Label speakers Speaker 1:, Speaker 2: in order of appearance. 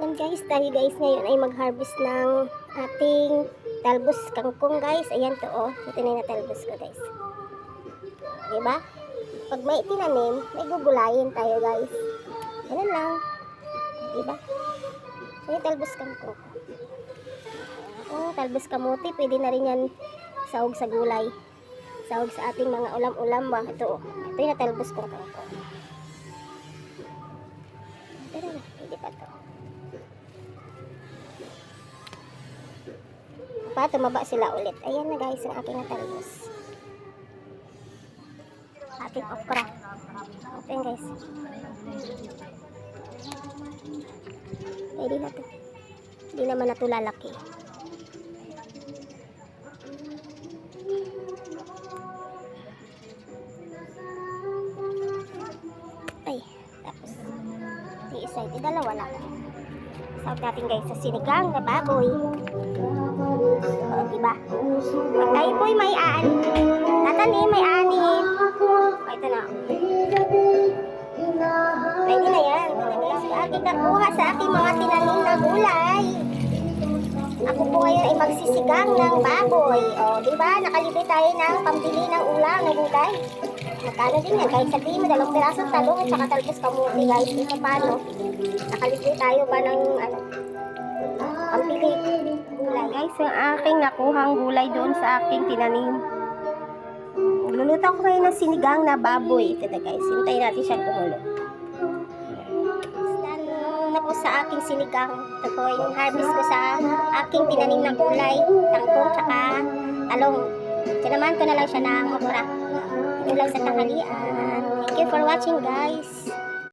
Speaker 1: Yan guys, tayo guys ngayon ay mag-harvest ng ating talbos kangkong guys. Ayan to oh. Ito na yung natalbos ko guys. Diba? Pag may tinanim, may gugulayin tayo guys. Ganun lang. Diba? So yung talbos kangkong. Oh, talbos kamuti. Pwede na rin yan sahog sa gulay. Sahog sa ating mga ulam-ulam ba. Ito oh. Ito yung natalbos kong kangkong. Pero pwede pa to. Pa, tumaba sila ulit. Ayan na guys, ang aking natalbos. Ating okra. Ito yun guys. Pwede na to. Hindi naman na lalaki. Ay, tapos. Di isa, di dalawa lang. Sawag natin guys sa sinigang na baboy. O, diba? Pag tayo po'y may aan, tatanim, may ani. O, ito na. Pwede na yan. Guys, aking sa aking mga tinanim na gulay. Ako po ngayon ay magsisigang ng baboy. O, di ba? Nakalibre tayo ng pambili ng ulam ng gulay. Magkano din yan? Kahit sabihin mo, dalawang pirasong talong at saka talbos kamuti, guys. Ito paano? Nakalibre tayo ba ng, ano, pambili gulay. Guys, yung aking nakuhang gulay doon sa aking tinanim. Luluto ko ngayon ng sinigang na baboy. Ito na guys, hintayin natin siyang kumulo. Na po sa aking sinigang. Ito po yung harvest ko sa aking tinanim na gulay. Tangkong tsaka talong. Sinamahan ko na lang siya ng okra. Ito lang sa tanghalian. Thank you for watching guys.